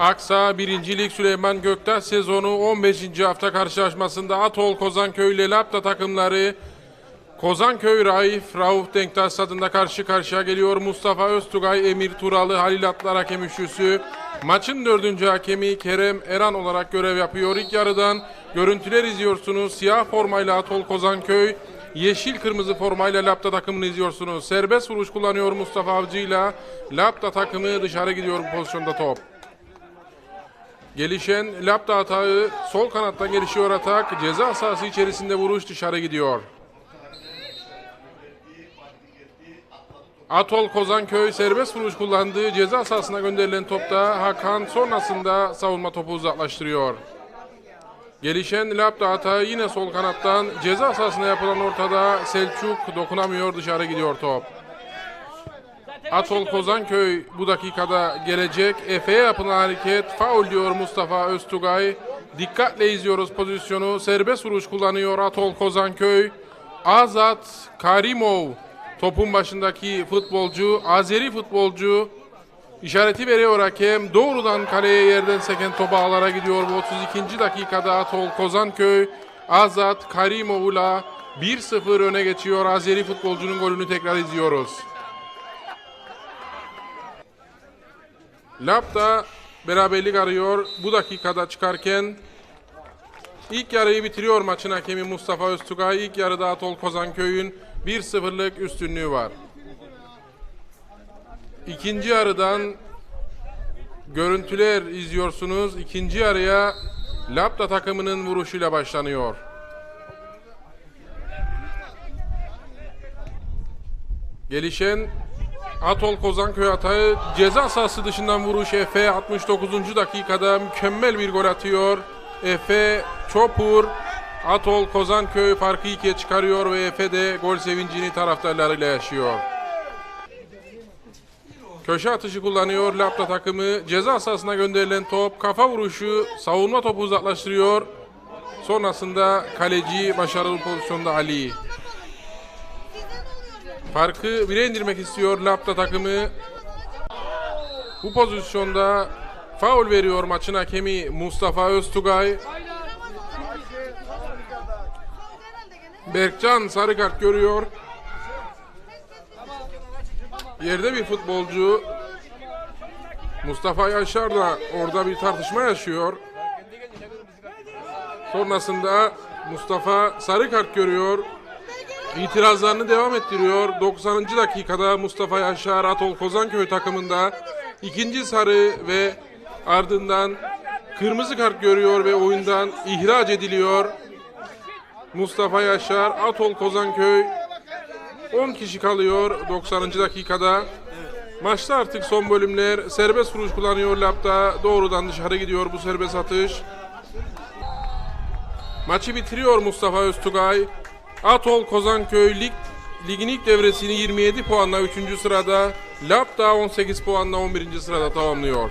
Aksa 1. Lig Süleyman Göktaş sezonu 15. hafta karşılaşmasında Atol Kozanköy ile Lapta takımları Kozanköy Raif, Rauf Denktaş stadında karşı karşıya geliyor. Mustafa Öztugay, Emir Turalı, Halil Atlar hakem üçlüsü. Maçın dördüncü hakemi Kerem Eran olarak görev yapıyor. İlk yarıdan görüntüler izliyorsunuz. Siyah formayla Atol Kozanköy, yeşil kırmızı formayla Lapta takımını izliyorsunuz. Serbest vuruş kullanıyor Mustafa Avcı ile Lapta takımı dışarı gidiyor bu pozisyonda top. Gelişen Lapta atağı sol kanattan gelişiyor atak. Ceza sahası içerisinde vuruş dışarı gidiyor. Atol Kozanköy serbest vuruş kullandığı ceza sahasına gönderilen topta Hakan sonrasında savunma topu uzaklaştırıyor. Gelişen Lapta hata yine sol kanattan ceza sahasına yapılan ortada Selçuk dokunamıyor dışarı gidiyor top. Atol Kozanköy bu dakikada gelecek. Efe'ye yapılan hareket faul diyor Mustafa Öztugay. Dikkatle izliyoruz pozisyonu. Serbest vuruş kullanıyor Atol Kozanköy. Azat Karimov topun başındaki futbolcu, Azeri futbolcu işareti veriyor hakem. Doğrudan kaleye yerden seken topu ağlara gidiyor bu 32. dakikada Atol Kozanköy Azat Karimov'la 1-0 öne geçiyor. Azeri futbolcunun golünü tekrar izliyoruz. Lapta beraberlik arıyor. Bu dakikada çıkarken ilk yarıyı bitiriyor maçın hakemi Mustafa Öztugay. İlk yarıda Atol Kozanköy'ün 1-0'lık üstünlüğü var. İkinci yarıdan görüntüler izliyorsunuz. İkinci yarıya Lapta takımının vuruşuyla başlanıyor. Gelişen Atol Kozanköy atağı ceza sahası dışından vuruş Efe 69. dakikada mükemmel bir gol atıyor. Efe Çopur Atol Kozanköy farkı ikiye çıkarıyor ve Efe de gol sevincini taraftarlarıyla yaşıyor. Köşe atışı kullanıyor Lapta takımı. Ceza sahasına gönderilen top kafa vuruşu savunma topu uzaklaştırıyor. Sonrasında kaleci başarılı pozisyonda Ali. Farkı bire indirmek istiyor Lapta takımı. Bu pozisyonda faul veriyor maçın hakemi Mustafa Öztugay. Berkcan sarı kart görüyor. Yerde bir futbolcu Mustafa Yaşar da orada bir tartışma yaşıyor. Sonrasında Mustafa sarı kart görüyor. İtirazlarını devam ettiriyor. 90. dakikada Mustafa Yaşar Atol Kozanköy takımında ikinci sarı ve ardından kırmızı kart görüyor ve oyundan ihraç ediliyor. Mustafa Yaşar Atol Kozanköy 10 kişi kalıyor 90. dakikada. Maçta artık son bölümler serbest vuruş kullanıyor Lapta. Doğrudan dışarı gidiyor bu serbest atış. Maçı bitiriyor Mustafa Öztugay. Atol Kozanköy lig, ligin ilk devresini 27 puanla 3. sırada, Lapta 18 puanla 11. sırada tamamlıyor.